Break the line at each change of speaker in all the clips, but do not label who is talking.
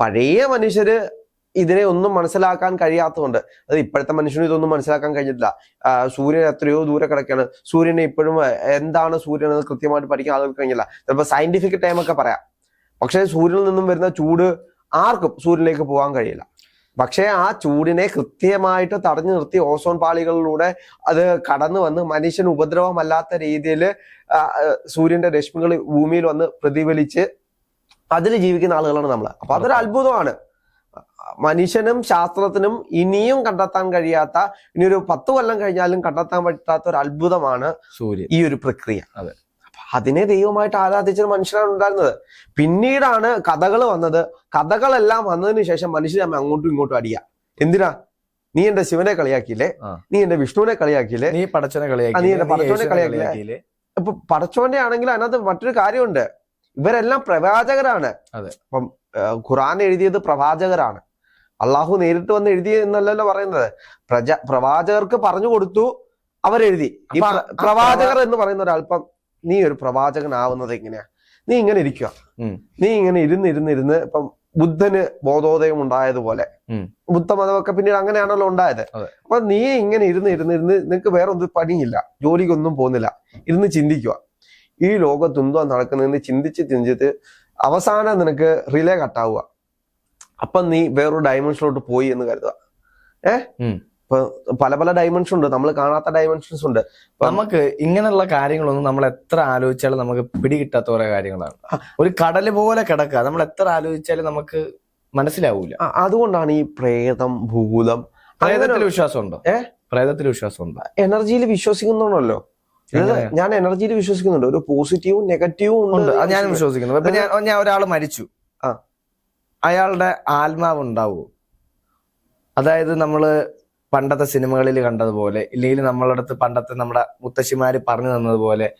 പഴയ മനുഷ്യര് ഇതിനെ ഒന്നും മനസ്സിലാക്കാൻ കഴിയാത്തതുകൊണ്ട് അത് ഇപ്പോഴത്തെ മനുഷ്യനും ഇതൊന്നും മനസ്സിലാക്കാൻ കഴിഞ്ഞിട്ടില്ല. സൂര്യൻ എത്രയോ ദൂരെ കിടക്കുകയാണ് സൂര്യനെ ഇപ്പോഴും എന്താണ് സൂര്യൻ എന്ന് കൃത്യമായിട്ട് പഠിക്കാൻ ആളുകൾക്ക് കഴിഞ്ഞില്ല ചിലപ്പോൾ സയന്റിഫിക് ടൈം ഒക്കെ പറയാം. പക്ഷേ സൂര്യനിൽ നിന്നും വരുന്ന ചൂട് ആർക്കും സൂര്യനിലേക്ക് പോകാൻ കഴിയില്ല. പക്ഷേ ആ ചൂടിനെ കൃത്യമായിട്ട് തടഞ്ഞു നിർത്തി ഓസോൺ പാളികളിലൂടെ അത് കടന്നു വന്ന് മനുഷ്യന് ഉപദ്രവമല്ലാത്ത രീതിയിൽ സൂര്യന്റെ രശ്മികൾ ഭൂമിയിൽ വന്ന് പ്രതിഫലിച്ച് അതിൽ ജീവിക്കുന്ന ആളുകളാണ് നമ്മൾ അപ്പൊ അതൊരു അത്ഭുതമാണ്. മനുഷ്യനും ശാസ്ത്രത്തിനും ഇനിയും കണ്ടെത്താൻ കഴിയാത്ത ഇനി ഒരു പത്ത് കൊല്ലം കഴിഞ്ഞാലും കണ്ടെത്താൻ പറ്റാത്ത ഒരു അത്ഭുതമാണ്
സൂര്യൻ.
ഈ ഒരു പ്രക്രിയ.
അതെ.
അതിനെ ദൈവമായിട്ട് ആരാധിച്ച മനുഷ്യരാണ് ഉണ്ടായിരുന്നത്. പിന്നീടാണ് കഥകൾ വന്നത്. കഥകളെല്ലാം വന്നതിന് ശേഷം മനുഷ്യർ തമ്മിൽ അങ്ങോട്ടും ഇങ്ങോട്ടും അടിയ. എന്തിനാ? നീ എന്റെ ശിവനെ കളിയാക്കിയില്ലേ? നീ എന്റെ വിഷ്ണുവിനെ കളിയാക്കിയില്ലേ?
നീ പടച്ചോനെ
കളിയാക്കി നീ എന്റെ പടച്ചോനെ കളിയാക്കിയില്ലേ? ഇപ്പൊ പടച്ചോന്റെ ആണെങ്കിൽ അതിനകത്ത് മറ്റൊരു കാര്യമുണ്ട്. ഇവരെല്ലാം പ്രവാചകരാണ്. അപ്പം ഖുറാൻ എഴുതിയത് പ്രവാചകരാണ്. അള്ളാഹു നേരിട്ട് വന്ന് എഴുതി എന്നല്ലല്ലോ പറയുന്നത്. പ്രജ പ്രവാചകർക്ക് പറഞ്ഞു കൊടുത്തു അവരെഴുതി. ഈ പ്രവാചകർ എന്ന് പറയുന്ന ഒരാൾപ്പം നീ ഒരു പ്രവാചകനാവുന്നത് എങ്ങനെയാ? നീ ഇങ്ങനെ ഇരിക്കുക നീ ഇങ്ങനെ ഇരുന്ന് ഇരുന്ന് ഇരുന്ന് ഇപ്പം ബുദ്ധന് ബോധോദയം ഉണ്ടായതുപോലെ. ബുദ്ധമതമൊക്കെ പിന്നീട് അങ്ങനെയാണല്ലോ ഉണ്ടായത്. അപ്പൊ നീ ഇങ്ങനെ ഇരുന്ന് ഇരുന്ന് ഇരുന്ന് നിനക്ക് വേറെ ഒന്നും പണിയില്ല ജോലിക്കൊന്നും പോകുന്നില്ല ഇരുന്ന് ചിന്തിക്കുക ഈ ലോകത്ത് എന്തോ നടക്കുന്നതെന്ന് ചിന്തിച്ച് ചിന്തിച്ചിട്ട് അവസാനം നിനക്ക് റിലേ കട്ടാവുക അപ്പൊ നീ വേറൊരു ഡയമെൻഷനിലോട്ട് പോയി എന്ന് കരുതുക. ഏഹ്. ഇപ്പൊ പല പല ഡയമെൻഷൻ ഉണ്ട്. നമ്മൾ കാണാത്ത ഡയമെൻഷൻസ് ഉണ്ട്.
നമുക്ക് ഇങ്ങനെയുള്ള കാര്യങ്ങളൊന്നും നമ്മൾ എത്ര ആലോചിച്ചാലും നമുക്ക് പിടികിട്ടാത്ത ഓരോ കാര്യങ്ങളാണ്. ഒരു കടൽ പോലെ കിടക്കുക. നമ്മൾ എത്ര ആലോചിച്ചാലും നമുക്ക് മനസ്സിലാവൂല.
അതുകൊണ്ടാണ് ഈ പ്രേതം ഭൂതം
പ്രേതത്തിൽ വിശ്വാസമുണ്ടോ?
ഏഹ്
പ്രേതത്തിൽ വിശ്വാസമുണ്ടോ?
എനർജിയിൽ വിശ്വസിക്കുന്നുണ്ടോ
എങ്ങനെയാ?
ഞാൻ എനർജിയിൽ വിശ്വസിക്കുന്നുണ്ട്. ഒരു പോസിറ്റീവും നെഗറ്റീവും
ഉണ്ട്. അത് ഞാൻ വിശ്വസിക്കുന്നു. ഇപ്പൊ ഞാൻ ഞാൻ ഒരാൾ മരിച്ചു.
ആ.
അയാളുടെ ആത്മാവ് ഉണ്ടാവുമോ അതായത് നമ്മൾ പണ്ടത്തെ സിനിമകളിൽ കണ്ടതുപോലെ ഇല്ലെങ്കിൽ നമ്മളുടെ അടുത്ത് പണ്ടത്തെ നമ്മുടെ മുത്തശ്ശിമാര് പറഞ്ഞു തന്നതുപോലെ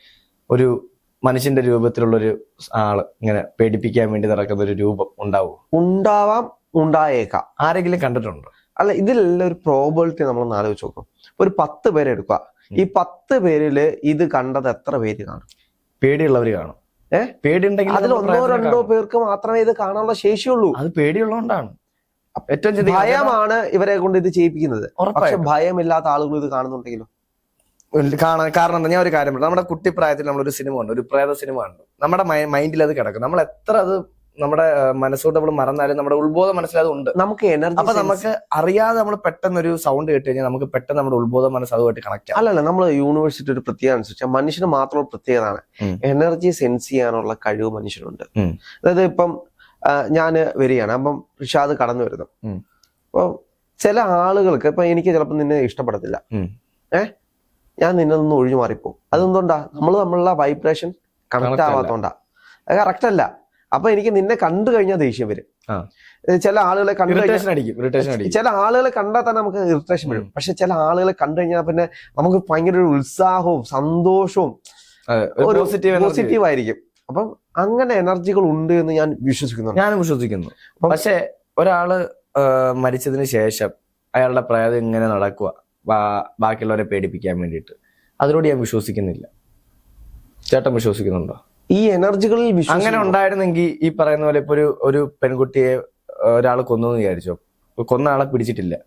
ഒരു മനുഷ്യന്റെ രൂപത്തിലുള്ള ഒരു ആൾ ഇങ്ങനെ പേടിപ്പിക്കാൻ വേണ്ടി നടക്കുന്ന ഒരു രൂപം ഉണ്ടാവും
ഉണ്ടാവാം ഉണ്ടായേക്കാം.
ആരെങ്കിലും കണ്ടിട്ടുണ്ടോ?
അല്ല ഇതിലെല്ലാം ഒരു പ്രോബിലിറ്റി നമ്മൾ ആലോചിച്ച് നോക്കും. ഒരു പത്ത് പേരെ എടുക്കുക. ഈ പത്ത് പേരിൽ ഇത് കണ്ടത് എത്ര പേര് കാണും?
പേടിയുള്ളവര് കാണും.
ഏഹ്
പേടിയുണ്ടെങ്കിൽ
അതിൽ ഒന്നോ രണ്ടോ പേർക്ക് മാത്രമേ ഇത് കാണാനുള്ള ശേഷിയുള്ളൂ.
അത് പേടിയുള്ളതുകൊണ്ടാണ്. ഏറ്റവും
ഭയമാണ് ഇവരെ കൊണ്ട് ഇത് ചെയ്യിപ്പിക്കുന്നത്. പക്ഷെ ഭയമില്ലാത്ത ആളുകൾ ഇത് കാണുന്നുണ്ടെങ്കിലും?
കാണാൻ കാരണം എന്താ? ഞാൻ ഒരു കാര്യം നമ്മുടെ കുട്ടിപ്രായത്തിൽ നമ്മളൊരു സിനിമ ഉണ്ട് ഒരു പ്രേത സിനിമ ഉണ്ട് നമ്മുടെ മൈൻഡിൽ അത് കിടക്കും. നമ്മൾ എത്ര അത് നമ്മുടെ മനസ്സുകൊണ്ട് നമ്മൾ മറന്നാലും നമ്മുടെ ഉത്ബോധ മനസ്സിലാതെ ഉണ്ട്.
നമുക്ക് എനർജി
അപ്പൊ നമുക്ക് അറിയാതെ നമ്മൾ പെട്ടെന്ന് ഒരു സൗണ്ട് കേട്ട് കഴിഞ്ഞാൽ നമുക്ക് പെട്ടെന്ന് നമ്മുടെ ഉത്ബോധ മനസ്സ് അതുമായിട്ട് കണക്ട് ചെയ്യാം.
അല്ലല്ല നമ്മൾ യൂണിവേഴ്സിറ്റി ഒരു പ്രത്യേകത അനുസരിച്ച് മനുഷ്യന് മാത്രമുള്ള പ്രത്യേകതയാണ്
ഉം.
എനർജി സെൻസ് ചെയ്യാനുള്ള കഴിവ് മനുഷ്യനുണ്ട്. അതായത് ഇപ്പം ഞാൻ വരികയാണ്. അപ്പം ഋഷാദ് കടന്നു വരുന്നു. അപ്പൊ ചില ആളുകൾക്ക് ഇപ്പൊ എനിക്ക് ചിലപ്പോൾ നിന്നെ ഇഷ്ടപ്പെടത്തില്ല. ഏഹ് ഞാൻ നിന്നെ നിന്ന് ഒഴിഞ്ഞു മാറിപ്പോകും അതെന്തുകൊണ്ടാ? നമ്മൾ തമ്മിലുള്ള വൈബ്രേഷൻ കണക്ട് ആവാത്തോണ്ടാ. അത് കറക്റ്റ് അല്ല. അപ്പൊ എനിക്ക് നിന്നെ കണ്ടു കഴിഞ്ഞാൽ ദേഷ്യം വരും. ചില ആളുകളെ കണ്ടു കഴിഞ്ഞാൽ ചില ആളുകളെ കണ്ടാൽ തന്നെ നമുക്ക് ഇറിറ്റേഷൻ വരും. പക്ഷെ ചില ആളുകളെ കണ്ടു കഴിഞ്ഞാൽ പിന്നെ നമുക്ക് ഭയങ്കര ഒരു ഉത്സാഹവും സന്തോഷവും
ഒരു പോസിറ്റീവ്
ആയിരിക്കും. അപ്പം അങ്ങനെ എനർജികൾ ഉണ്ട് എന്ന് ഞാൻ വിശ്വസിക്കുന്നു
ഞാനും വിശ്വസിക്കുന്നു. പക്ഷെ ഒരാൾ മരിച്ചതിന് ശേഷം അയാളുടെ പ്രയാസം ഇങ്ങനെ നടക്കുക ബാക്കിയുള്ളവരെ പേടിപ്പിക്കാൻ വേണ്ടിയിട്ട്. അതിനോട് ഞാൻ വിശ്വസിക്കുന്നില്ല. ചേട്ടൻ വിശ്വസിക്കുന്നുണ്ടോ?
ഈ എനർജികളിൽ
അങ്ങനെ ഉണ്ടായിരുന്നെങ്കിൽ ഈ പറയുന്ന പോലെ ഇപ്പൊ ഒരു ഒരു പെൺകുട്ടിയെ ഒരാൾ കൊന്നു എന്ന് വിചാരിച്ചോ? കൊന്ന ആളെ പിടിച്ചിട്ടില്ല.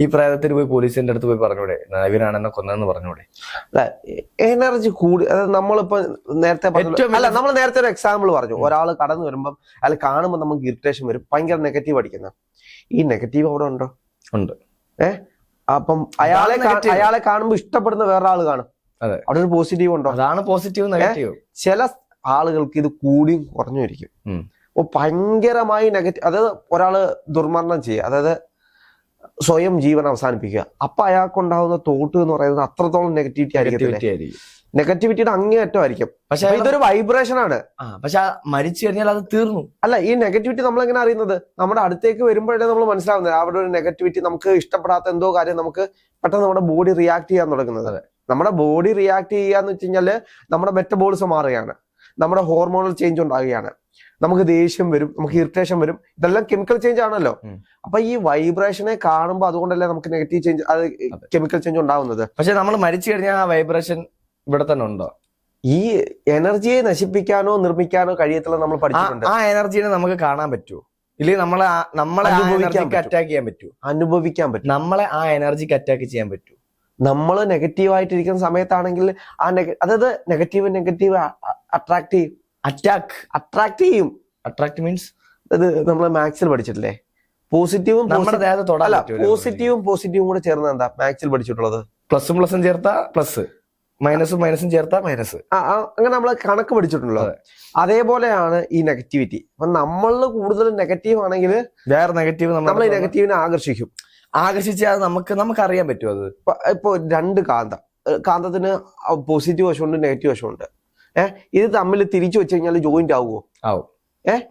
ഈ പ്രായത്തിൽ പോയി പോലീസിന്റെ അടുത്ത് പോയി പറഞ്ഞൂടെ? ഇവരാണെന്നെ കൊന്നെന്ന് പറഞ്ഞൂടെ?
എനർജി കൂടി അതായത് നമ്മളിപ്പോ നേരത്തെ അല്ല നമ്മൾ നേരത്തെ ഒരു എക്സാമ്പിൾ പറഞ്ഞു. ഒരാൾ കടന്നു വരുമ്പം അല്ല കാണുമ്പോൾ നമുക്ക് ഇറിറ്റേഷൻ വരും. ഭയങ്കര നെഗറ്റീവ് അടിക്കുന്ന. ഈ നെഗറ്റീവ് അവിടെ ഉണ്ടോ?
ഉണ്ട്.
ഏഹ് അപ്പം അയാളെ. അയാളെ കാണുമ്പോൾ ഇഷ്ടപ്പെടുന്ന വേറെ ആൾ കാണും.
അതെ.
അവിടെ ഒരു പോസിറ്റീവ് ഉണ്ടോ?
അതാണ് പോസിറ്റീവ് നെഗറ്റീവ്
ചില ആളുകൾക്ക് ഇത് കൂടിയും കുറഞ്ഞു ഇരിക്കും
ഉം.
അപ്പൊ ഭയങ്കരമായി നെഗറ്റീവ് അതായത് ഒരാൾ ദുർമരണം ചെയ്യുക അതായത് സ്വയം ജീവൻ അവസാനിപ്പിക്കുക. അപ്പൊ അയാൾക്കുണ്ടാവുന്ന തോട്ട് എന്ന് പറയുന്നത് അത്രത്തോളം നെഗറ്റിവിറ്റി
ആയിരിക്കും.
നെഗറ്റിവിറ്റിയുടെ അങ്ങേയറ്റം ആയിരിക്കും
പക്ഷെ
ഇതൊരു വൈബ്രേഷൻ ആണ്.
പക്ഷെ മരിച്ചു കഴിഞ്ഞാൽ അത് തീർന്നു.
അല്ല ഈ നെഗറ്റിവിറ്റി നമ്മൾ എങ്ങനെ അറിയുന്നത്? നമ്മുടെ അടുത്തേക്ക് വരുമ്പോഴേ നമ്മൾ മനസ്സിലാവുന്നത്. അവിടെ ഒരു നെഗറ്റിവിറ്റി നമുക്ക് ഇഷ്ടപ്പെടാത്ത എന്തോ കാര്യം നമുക്ക് പെട്ടെന്ന് നമ്മുടെ ബോഡി റിയാക്ട് ചെയ്യാൻ തുടങ്ങുന്നത്. നമ്മുടെ ബോഡി റിയാക്ട് ചെയ്യാന്ന് വെച്ച് കഴിഞ്ഞാൽ നമ്മുടെ മെറ്റബോളിസം മാറുകയാണ്. നമ്മുടെ ഹോർമോണൽ ചേഞ്ച് ഉണ്ടാകുകയാണ്. നമുക്ക് ദേഷ്യം വരും നമുക്ക് ഇറിറ്റേഷൻ വരും. ഇതെല്ലാം കെമിക്കൽ ചേഞ്ച് ആണല്ലോ. അപ്പൊ ഈ വൈബ്രേഷനെ കാണുമ്പോൾ അതുകൊണ്ടല്ലേ നമുക്ക് നെഗറ്റീവ് ചേഞ്ച് അത് കെമിക്കൽ ചേഞ്ച് ഉണ്ടാവുന്നത്?
പക്ഷെ നമ്മൾ മരിച്ചു കഴിഞ്ഞാൽ ആ വൈബ്രേഷൻ ഇവിടെ തന്നെ ഉണ്ടോ?
ഈ എനർജിയെ നശിപ്പിക്കാനോ നിർമ്മിക്കാനോ കഴിയത്തില്ല നമ്മൾ പഠിച്ചിട്ടുണ്ട്.
ആ എനർജിനെ നമുക്ക് കാണാൻ പറ്റുമോ ഇല്ലെങ്കിൽ നമ്മളെ നമ്മളെ
അനുഭവിക്കാൻ
അറ്റാക്ക് ചെയ്യാൻ പറ്റുമോ
അനുഭവിക്കാൻ പറ്റും.
നമ്മളെ ആ എനർജിക്ക് അറ്റാക്ക് ചെയ്യാൻ പറ്റൂ.
നമ്മൾ നെഗറ്റീവ് ആയിട്ടിരിക്കുന്ന സമയത്താണെങ്കിൽ ആ നെഗ അതായത് നെഗറ്റീവ് നെഗറ്റീവ് അട്രാക്ട് ചെയ്യും.
അറ്റാക്ക്
അട്രാക്ട് ചെയ്യും.
അട്രാക്ട് മീൻസ്
അത് നമ്മൾ മാത്സിൽ പഠിച്ചിട്ടില്ലേ? പോസിറ്റീവും
നമ്മുടെ ദേഹത്ത് തൊടാൻ
പോസിറ്റീവും പോസിറ്റീവും കൂടെ ചേർന്ന് എന്താ? മാത്സിൽ പഠിച്ചിട്ടുള്ളത്.
പ്ലസും പ്ലസും ചേർത്താ പ്ലസ് മൈനസും മൈനസും ചേർത്താ മൈനസ്
അങ്ങനെ നമ്മൾ കണക്ക്
പഠിച്ചിട്ടുള്ളത്
അതേപോലെയാണ് ഈ നെഗറ്റിവിറ്റി അപ്പൊ നമ്മളിൽ കൂടുതൽ നെഗറ്റീവ് ആണെങ്കിൽ
വേറെ നെഗറ്റീവ്
നമ്മൾ ഈ
നമ്മൾ
നെഗറ്റീവിനെ ആകർഷിക്കും.
ആകർഷിച്ചാൽ നമുക്ക് നമുക്ക് അറിയാൻ പറ്റും അത്.
ഇപ്പൊ ഇപ്പൊ രണ്ട് കാന്ത. കാന്തത്തിന് പോസിറ്റീവ് വശമുണ്ട് നെഗറ്റീവ് വശമുണ്ട്. ഏഹ് ഇത് തമ്മിൽ തിരിച്ചു വെച്ച് കഴിഞ്ഞാൽ ജോയിന്റ് ആവുമോ
ആവും. ഏഹ്.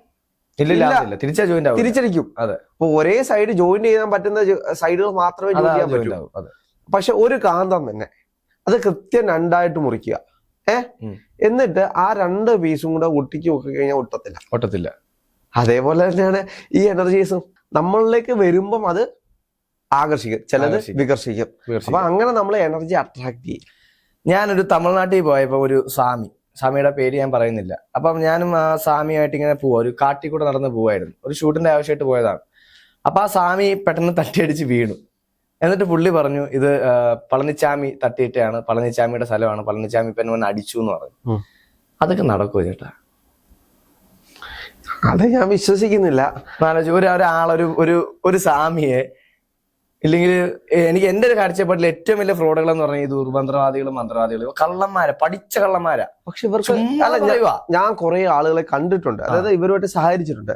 തിരിച്ചാ ജോയിന്റ് ആവും
തിരിച്ചടിക്കും.
അതെ.
അപ്പൊ ഒരേ സൈഡ് ജോയിന്റ് ചെയ്യാൻ പറ്റുന്ന സൈഡുകൾ മാത്രമേ ജോയിൻ ചെയ്യാൻ പറ്റൂ. പക്ഷെ ഒരു കാന്തം തന്നെ അത് കൃത്യം രണ്ടായിട്ട് മുറിക്കുക. ഏഹ്? എന്നിട്ട് ആ രണ്ട് പീസും കൂടെ ഒട്ടിക്ക് നോക്കി കഴിഞ്ഞാൽ ഒട്ടത്തില്ല.
ഒട്ടത്തില്ല.
അതേപോലെ തന്നെയാണ് ഈ എനർജീസും നമ്മളിലേക്ക് വരുമ്പം അത് ആകർഷിക്കും. ചിലത്. വികർഷിക്കും. അപ്പൊ അങ്ങനെ നമ്മൾ എനർജി അട്രാക്ട് ചെയ്യും.
ഞാനൊരു തമിഴ്നാട്ടിൽ പോയപ്പോ ഒരു സ്വാമി. സ്വാമിയുടെ പേര് ഞാൻ പറയുന്നില്ല. അപ്പം ഞാനും ആ സ്വാമിയായിട്ട് ഇങ്ങനെ പോവാ. ഒരു കാട്ടിൽ കൂടെ നടന്ന് പോവായിരുന്നു. ഒരു ഷൂട്ടിന്റെ ആവശ്യമായിട്ട് പോയതാണ്. അപ്പൊ ആ സ്വാമി പെട്ടെന്ന് തട്ടിയടിച്ച് വീണു. എന്നിട്ട് പുള്ളി പറഞ്ഞു ഇത് പളനിച്ചാമി തട്ടിയിട്ടാണ് പളനിച്ചാമിയുടെ സ്ഥലമാണ്. പളനിച്ചാമി വന്ന് അടിച്ചു എന്ന് പറഞ്ഞു. അതൊക്കെ നടക്കുമോ ചേട്ടാ?
അത് ഞാൻ വിശ്വസിക്കുന്നില്ല.
ഒരാളൊരു ഒരു ഒരു സ്വാമിയെ ഇല്ലെങ്കിൽ എനിക്ക് എന്റെ ഒരു കാഴ്ചപ്പാട്ടിൽ ഏറ്റവും വലിയ ഫ്രോഡുകൾ എന്ന് പറഞ്ഞാൽ ഈ ദുർമന്ത്രവാദികളും മന്ത്രവാദികളും കള്ളന്മാരാ പഠിച്ച കള്ളന്മാരാ.
പക്ഷെ ഇവർക്ക് അല്ല, ഞാൻ- കുറെ ആളുകളെ കണ്ടിട്ടുണ്ട്. അതായത് ഇവരുമായിട്ട് സഹകരിച്ചിട്ടുണ്ട്.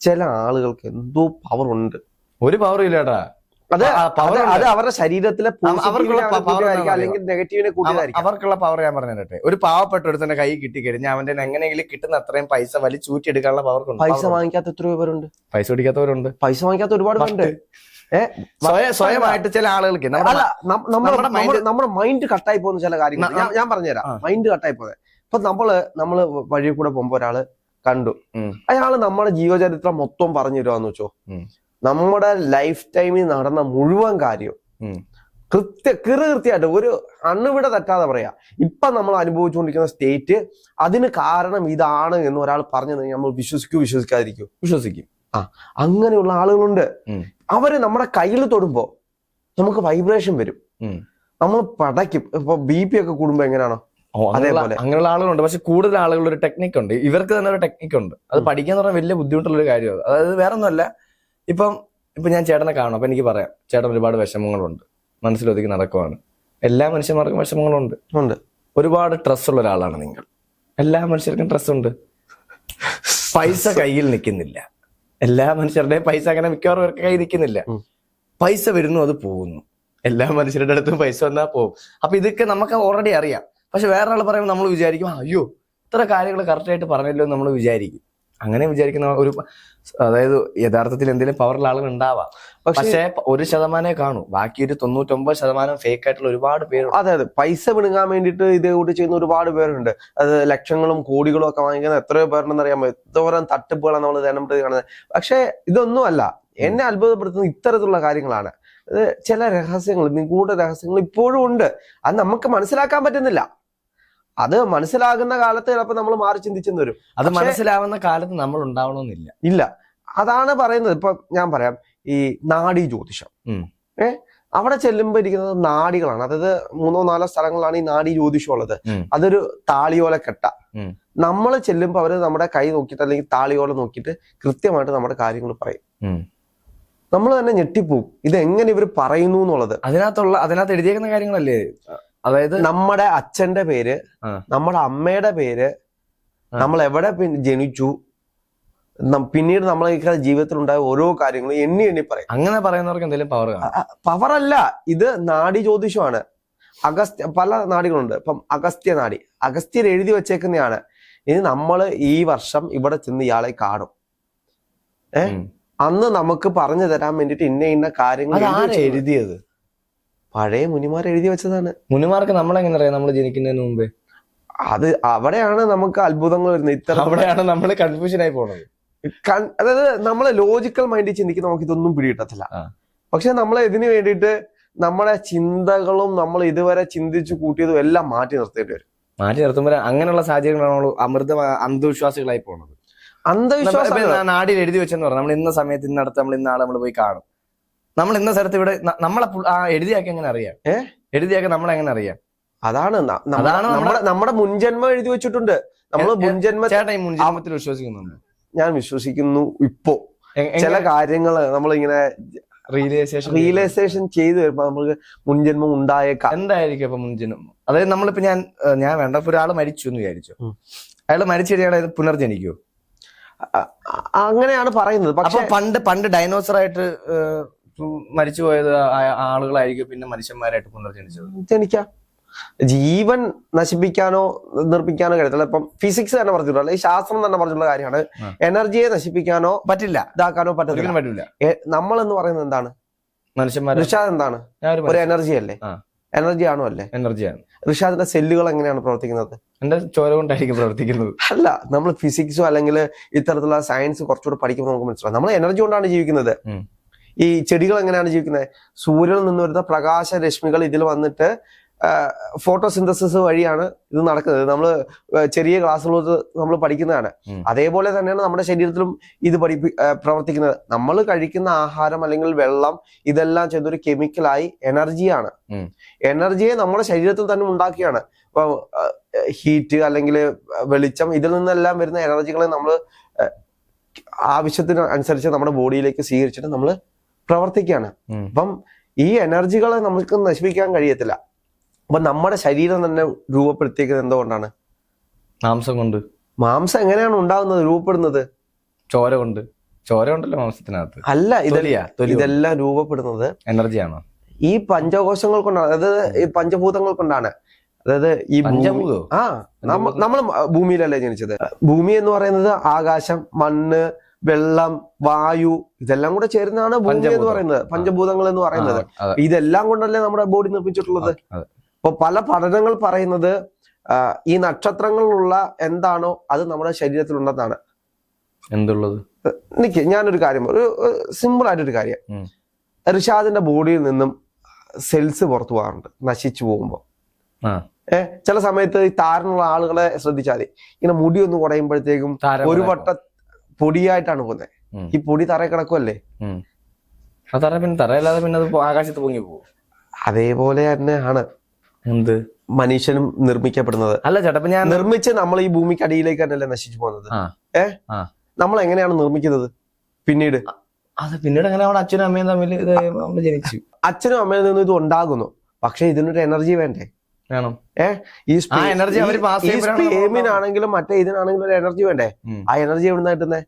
ചില ആളുകൾക്ക് എന്തോ പവർ ഉണ്ട്.
ഒരു പവർ ഇല്ല ചേട്ടാ
അത്
പവർ
അത് അവരുടെ ശരീരത്തിലെ അല്ലെങ്കിൽ നെഗറ്റീവിനെ കൂട്ടിയതായിരിക്കും
അവർക്കുള്ള പവർ ഞാൻ പറഞ്ഞു തരട്ടെ ഒരു പാവപ്പെട്ട ഒരുത്തന്റെ കൈ കിട്ടിക്കഴിഞ്ഞാൽ അവന്റെ എങ്ങനെയെങ്കിലും കിട്ടുന്ന അത്രയും പൈസ വലിച്ചൂറ്റി എടുക്കാനുള്ള പവർ
പൈസ വാങ്ങിക്കാത്ത എത്രയോ പേരുണ്ട്.
പൈസ പിടിക്കാത്തവരുണ്ട്.
പൈസ വാങ്ങിക്കാത്ത ഒരുപാട് പേരുണ്ട്.
സ്വയമായിട്ട് ചില ആളുകൾക്ക് നമ്മുടെ
അല്ല മൈൻഡ് കട്ടായി പോകുന്ന ചില കാര്യങ്ങൾ. ഞാൻ പറഞ്ഞുതരാം. മൈൻഡ് കട്ടായി പോകുന്നത് ഇപ്പൊ നമ്മൾ നമ്മൾ വഴി കൂടെ പോകുമ്പോ ഒരാൾ കണ്ടു. അയാൾ നമ്മുടെ ജീവചരിത്രം മൊത്തം പറഞ്ഞു തരുവാന്ന് വെച്ചോ. നമ്മുടെ ലൈഫ് ടൈമിൽ നടന്ന മുഴുവൻ കാര്യം കൃത്യ കിറു കൃത്യമായിട്ട് ഒരു അണുവിട തെറ്റാതെ പറയാ. ഇപ്പൊ നമ്മൾ അനുഭവിച്ചുകൊണ്ടിരിക്കുന്ന സ്റ്റേറ്റ് അതിന് കാരണം ഇതാണ് എന്ന് ഒരാൾ പറഞ്ഞു നമ്മൾ വിശ്വസിക്കൂ വിശ്വസിക്കാതിരിക്കൂ.
വിശ്വസിക്കും. ആ.
അങ്ങനെയുള്ള ആളുകളുണ്ട്. അവർ നമ്മുടെ കയ്യിൽ തൊടുമ്പോ നമുക്ക് വൈബ്രേഷൻ വരും. നമ്മൾ പടയ്ക്കും. ഇപ്പൊ ബി പി ഒക്കെ കൂടുമ്പോ എങ്ങനെയാണോ? അതേപോലെ.
അങ്ങനെയുള്ള ആളുകളുണ്ട്. പക്ഷെ കൂടുതൽ ആളുകളുടെ ഒരു ടെക്നിക് ഉണ്ട്. ഇവർക്ക് തന്നെ ഒരു ടെക്നിക് ഉണ്ട്. അത്
പഠിക്കാന്ന്
പഠിക്കാൻ പറഞ്ഞാൽ വലിയ ബുദ്ധിമുട്ടുള്ള ഒരു കാര്യമാണ്. അതായത് വേറെ ഒന്നുമല്ല ഇപ്പം ഇപ്പൊ ഞാൻ ചേട്ടനെ കാണും. അപ്പൊ എനിക്ക് പറയാം. ചേട്ടൻ ഒരുപാട് വിഷമങ്ങളുണ്ട്. മനസ്സിലൊതുക്കി നടക്കുവാണ്. എല്ലാ മനുഷ്യന്മാർക്കും വിഷമങ്ങളുണ്ട്.
ഉണ്ട്.
ഒരുപാട് സ്ട്രെസ് ഉള്ള ഒരാളാണ് നിങ്ങൾ. എല്ലാ മനുഷ്യർക്കും സ്ട്രെസ് ഉണ്ട്. പൈസ കയ്യിൽ നിൽക്കുന്നില്ല. എല്ലാ മനുഷ്യരുടെയും പൈസ അങ്ങനെ മിക്കവാറും അവർക്ക് കൈ നിൽക്കുന്നില്ല. പൈസ വരുന്നു അത് പോകുന്നു. എല്ലാ മനുഷ്യരുടെ അടുത്തും പൈസ വന്നാൽ പോകും. അപ്പൊ ഇതൊക്കെ നമുക്ക് ഓൾറെഡി അറിയാം. പക്ഷെ വേറെ ആൾ പറയുമ്പോൾ നമ്മൾ വിചാരിക്കും അയ്യോ ഇത്ര കാര്യങ്ങൾ കറക്റ്റായിട്ട് പറഞ്ഞല്ലോ നമ്മൾ വിചാരിക്കും. അങ്ങനെ വിചാരിക്കുന്ന ഒരു അതായത് യഥാർത്ഥത്തിൽ എന്തെങ്കിലും പവറുള്ള ആളുകൾ ഉണ്ടാവാം.
പക്ഷേ
ഒരു ശതമാനമേ കാണൂ. ബാക്കി ഒരു തൊണ്ണൂറ്റൊമ്പത് ശതമാനം ഫേക്ക് ആയിട്ടുള്ള ഒരുപാട് പേര്
അതെ അതെ. പൈസ വിഴുങ്ങാൻ വേണ്ടിയിട്ട് ഇതേ കൂടി ചെയ്യുന്ന ഒരുപാട് പേരുണ്ട്. അത് ലക്ഷങ്ങളും കോടികളും ഒക്കെ വാങ്ങിക്കുന്ന എത്രയോ പേരുണ്ടെന്ന് അറിയാമോ എന്തോരം തട്ടിപ്പുകളാണ് നമ്മൾ പ്രതി കാണുന്നത്. പക്ഷെ ഇതൊന്നും അല്ല. എന്നെ അത്ഭുതപ്പെടുത്തുന്ന ഇത്തരത്തിലുള്ള കാര്യങ്ങളാണ്. ചില രഹസ്യങ്ങൾ നിഗൂഢ രഹസ്യങ്ങൾ ഇപ്പോഴും ഉണ്ട്. അത് നമുക്ക് മനസ്സിലാക്കാൻ പറ്റുന്നില്ല. അത് മനസ്സിലാകുന്ന കാലത്ത് ചിലപ്പോൾ നമ്മൾ മാറി ചിന്തിച്ചെന്ന് വരും.
അത് മനസ്സിലാവുന്ന കാലത്ത് നമ്മൾ ഉണ്ടാവണമെന്നില്ല
ഇല്ല. അതാണ് പറയുന്നത്. ഇപ്പൊ ഞാൻ പറയാം. ഈ നാഡി ജ്യോതിഷം.
ഏഹ്
ഏ? അവിടെ ചെല്ലുമ്പോ ഇരിക്കുന്നത് നാടികളാണ്. അതായത് മൂന്നോ നാലോ സ്ഥലങ്ങളാണ് ഈ നാടി ജ്യോതിഷം ഉള്ളത് അതൊരു താളിയോല കെട്ട. നമ്മൾ ചെല്ലുമ്പോ അവർ നമ്മുടെ കൈ നോക്കിയിട്ട് അല്ലെങ്കിൽ താളിയോല നോക്കിയിട്ട് കൃത്യമായിട്ട് നമ്മുടെ കാര്യങ്ങൾ പറയും. നമ്മൾ തന്നെ ഞെട്ടിപ്പോവും. ഇത് എങ്ങനെ ഇവർ പറയുന്നു എന്നുള്ളത്.
അതിനകത്തുള്ള അതിനകത്ത് എഴുതിയേക്കുന്ന കാര്യങ്ങളല്ലേ? അതായത്
നമ്മുടെ അച്ഛന്റെ പേര് നമ്മുടെ അമ്മയുടെ പേര് നമ്മൾ എവിടെ ജനിച്ചു പിന്നീട് നമ്മളെ ജീവിതത്തിൽ ഉണ്ടായ ഓരോ കാര്യങ്ങളും എണ്ണി എണ്ണി പറയും.
അങ്ങനെ പറയുന്നവർക്ക് എന്തെങ്കിലും പവർ
പവർ അല്ല. ഇത് നാടി ജ്യോതിഷമാണ്. അഗസ്ത്യ പല നാടികളുണ്ട്. ഇപ്പം അഗസ്ത്യ നാടി. അഗസ്ത്യർ എഴുതി വെച്ചേക്കുന്നതാണ് ഇനി നമ്മൾ ഈ വർഷം ഇവിടെ ചെന്ന് ഇയാളെ കാണും. ഏ? അന്ന് നമുക്ക് പറഞ്ഞു തരാൻ വേണ്ടിട്ട് ഇന്ന ഇന്ന കാര്യങ്ങൾ.
എഴുതിയത്.
പഴയ മുനിമാർ എഴുതി വെച്ചതാണ്.
മുനിമാർക്ക് നമ്മളെങ്ങനെ അറിയാം നമ്മൾ ജനിക്കുന്നതിന് മുമ്പേ?
അത് അവിടെയാണ് നമുക്ക് അത്ഭുതങ്ങൾ വരുന്നത്. ഇത്ര
അവിടെയാണ് നമ്മൾ കൺഫ്യൂഷൻ ആയി പോണത്
അതായത് നമ്മളെ ലോജിക്കൽ മൈൻഡിൽ ചിന്തിക്കുന്ന നമുക്ക് ഇതൊന്നും പിടികിട്ടത്തില്ല. പക്ഷെ നമ്മൾ ഇതിനു വേണ്ടിയിട്ട് നമ്മുടെ ചിന്തകളും നമ്മൾ ഇതുവരെ ചിന്തിച്ചു കൂട്ടിയതും എല്ലാം മാറ്റി നിർത്തേണ്ടി വരും.
മാറ്റി നിർത്തുമ്പോൾ അങ്ങനെയുള്ള സാഹചര്യങ്ങളാണ് നമ്മൾ അമൃത അന്ധവിശ്വാസികളായി പോണത്.
അന്ധവിശ്വാസം
നാടിൽ എഴുതി വെച്ചെന്ന് പറഞ്ഞു നമ്മൾ ഇന്ന സമയത്ത് ഇന്നടത്ത് നമ്മൾ ഇന്നാളെ നമ്മൾ പോയി കാണും. നമ്മൾ ഇന്ന സ്ഥലത്ത് ഇവിടെ നമ്മളെ ആ എഴുതിയാക്കി എങ്ങനെ അറിയാം?
ഏഹ്
എഴുതിയാക്കി നമ്മളെങ്ങനെ അറിയാം?
അതാണ്
നമ്മുടെ-
നമ്മുടെ മുൻജന്മ എഴുതി വെച്ചിട്ടുണ്ട്. നമ്മൾ മുൻജന്മ
ചേട്ടാ മുൻജന്മത്തിൽ വിശ്വസിക്കുന്നുണ്ട്?
ഞാൻ വിശ്വസിക്കുന്നു ഇപ്പോ. ചില കാര്യങ്ങൾ നമ്മളിങ്ങനെ
റിയലൈസേഷൻ
റിയലൈസേഷൻ ചെയ്തു വരുമ്പോ നമുക്ക് മുൻജന്മം ഉണ്ടായേക്കാം.
എന്തായിരിക്കും അപ്പൊ മുൻജന്മം? അതായത് നമ്മളിപ്പോ ഞാൻ ഞാൻ വേണ്ട ഇപ്പൊ ഒരാൾ മരിച്ചു എന്ന് വിചാരിച്ചു. അയാൾ മരിച്ചു കഴിഞ്ഞാൽ പുനർജനിക്കോ?
അങ്ങനെയാണ് പറയുന്നത്. പക്ഷെ
പണ്ട് പണ്ട് ഡൈനോസർ ആയിട്ട് ഏഹ്, മരിച്ചു പോയത് ആ- ആളുകളായിരിക്കും പിന്നെ മനുഷ്യന്മാരായിട്ട് പുനർജനിച്ചത്.
ജനിക്കാം. ജീവൻ നശിപ്പിക്കാനോ നിർമ്മിക്കാനോ കഴിയത്തില്ല. ഇപ്പം ഫിസിക്സ് തന്നെ പറഞ്ഞിട്ടുള്ള അല്ലെങ്കിൽ ശാസ്ത്രം തന്നെ പറഞ്ഞിട്ടുള്ള കാര്യമാണ്. എനർജിയെ നശിപ്പിക്കാനോ
പറ്റില്ല.
ഇതാക്കാനോ പറ്റത്തില്ല.
പറ്റില്ല.
നമ്മൾ എന്ന് പറയുന്നത് എന്താണ്?
മനുഷ്യന്മാർ
ഋഷാദ് എന്താണ്? ഒരു എനർജി അല്ലേ എനർജി ആണോ അല്ലേ?
എനർജിയാണ്.
ഋഷാദിന്റെ സെല്ലുകൾ എങ്ങനെയാണ് പ്രവർത്തിക്കുന്നത്?
എന്റെ ചോര കൊണ്ടായിരിക്കും പ്രവർത്തിക്കുന്നത്.
അല്ല നമ്മൾ ഫിസിക്സോ അല്ലെങ്കിൽ ഇത്തരത്തിലുള്ള സയൻസ് കുറച്ചുകൂടെ പഠിക്കുമ്പോൾ നമുക്ക് മനസ്സിലാവും. നമ്മൾ എനർജി കൊണ്ടാണ് ജീവിക്കുന്നത്. ഈ ചെടികൾ എങ്ങനെയാണ് ജീവിക്കുന്നത്? സൂര്യനിൽ നിന്ന് വരുന്ന പ്രകാശ രശ്മികൾ ഇതിൽ വന്നിട്ട് ഫോട്ടോസിന്തസിസ് വഴിയാണ് ഇത് നടക്കുന്നത്. നമ്മൾ ചെറിയ ക്ലാസ്സുകളിൽ നമ്മൾ പഠിക്കുന്നതാണ്. അതേപോലെ തന്നെയാണ് നമ്മുടെ ശരീരത്തിലും ഇത് പഠിപ്പി പ്രവർത്തിക്കുന്നത്. നമ്മൾ കഴിക്കുന്ന ആഹാരം അല്ലെങ്കിൽ വെള്ളം ഇതെല്ലാം ചെയ്തൊരു കെമിക്കലായി എനർജിയാണ്. എനർജിയെ നമ്മുടെ ശരീരത്തിൽ തന്നെ ഉണ്ടാക്കിയാണ് ഇപ്പൊ ഹീറ്റ് അല്ലെങ്കിൽ വെളിച്ചം ഇതിൽ നിന്നെല്ലാം വരുന്ന എനർജികളെ നമ്മൾ ആവശ്യത്തിന് അനുസരിച്ച് നമ്മുടെ ബോഡിയിലേക്ക് സ്വീകരിച്ചിട്ട് നമ്മൾ പ്രവർത്തിക്കുകയാണ് അപ്പം ഈ എനർജികളെ നമുക്ക് നശിപ്പിക്കാൻ കഴിയത്തില്ല. അപ്പൊ നമ്മുടെ ശരീരം തന്നെ രൂപപ്പെടുത്തിയിരിക്കുന്നത് എന്തുകൊണ്ടാണ്?
മാംസം കൊണ്ട്.
മാംസം എങ്ങനെയാണ് ഉണ്ടാകുന്നത് രൂപപ്പെടുന്നത്?
ചോര കൊണ്ട്. ചോര ഉണ്ടല്ലോ മാംസത്തിനകത്ത്?
അല്ല
ഇതല്ല
ഇതെല്ലാം രൂപപ്പെടുന്നത്
എനർജിയാണോ?
ഈ പഞ്ചകോശങ്ങൾ കൊണ്ടാണ്. അതായത് ഈ പഞ്ചഭൂതങ്ങൾ കൊണ്ടാണ്. അതായത് ഈ ആ നമ്മൾ ഭൂമിയിലല്ലേ ജനിച്ചത്. ഭൂമി എന്ന് പറയുന്നത് ആകാശം മണ്ണ് വെള്ളം വായു ഇതെല്ലാം കൂടെ ചേരുന്നതാണ് ഭൂമി എന്ന് പറയുന്നത്. പഞ്ചഭൂതങ്ങൾ എന്ന് പറയുന്നത്. ഇതെല്ലാം കൊണ്ടല്ലേ നമ്മുടെ ബോഡി നിർമ്മിച്ചിട്ടുള്ളത്. അപ്പൊ പല പഠനങ്ങൾ പറയുന്നത് ഈ നക്ഷത്രങ്ങളിലുള്ള എന്താണോ അത് നമ്മുടെ ശരീരത്തിലുണ്ടെന്നാണ്.
എന്തുള്ളത്?
നിക്ക് ഞാനൊരു കാര്യം ഒരു സിമ്പിൾ ആയിട്ടൊരു കാര്യം.
ഋഷാദിന്റെ
റിഷാദിന്റെ ബോഡിയിൽ നിന്നും സെൽസ് പുറത്തു പോകാറുണ്ട് നശിച്ചു പോകുമ്പോൾ
ആ.
ഏഹ് ചില സമയത്ത് ഈ താരനുള്ള ആളുകളെ ശ്രദ്ധിച്ചാൽ ഇങ്ങനെ മുടി ഒന്ന് കുടയുമ്പോഴത്തേക്കും ഒരു വട്ട പൊടിയായിട്ടാണ് പോകുന്നത് ഈ പൊടി തറ കിടക്കുമല്ലേ
തറ പിന്നെ തറയല്ലാതെ പിന്നെ അത് ആകാശത്ത് പൊങ്ങി പോകും.
അതേപോലെ തന്നെയാണ്
എന്ത്?
മനുഷ്യനും നിർമ്മിക്കപ്പെടുന്നത്.
അല്ല ചേട്ടാ ഞാൻ
നിർമ്മിച്ച് നമ്മൾ ഈ ഭൂമിക്ക് അടിയിലേക്ക് തന്നെയല്ലേ നശിച്ചു പോകുന്നത്. ഏ? നമ്മൾ എങ്ങനെയാണ് നിർമ്മിക്കുന്നത്? പിന്നീട്.
അത് പിന്നീട് അങ്ങനെ അവിടെ അച്ഛനും അമ്മയും തമ്മിൽ ജനിച്ചു.
അച്ഛനും അമ്മയിൽ നിന്നും ഇത് ഉണ്ടാകുന്നു. പക്ഷെ ഇതിനൊരു എനർജി വേണ്ടേ?
വേണം
ഈ സ്പേമിനാണെങ്കിലും മറ്റേ ഇതിനാണെങ്കിലും ഒരു എനർജി വേണ്ടേ? ആ എനർജി എവിടുന്നാ കിട്ടുന്നേ?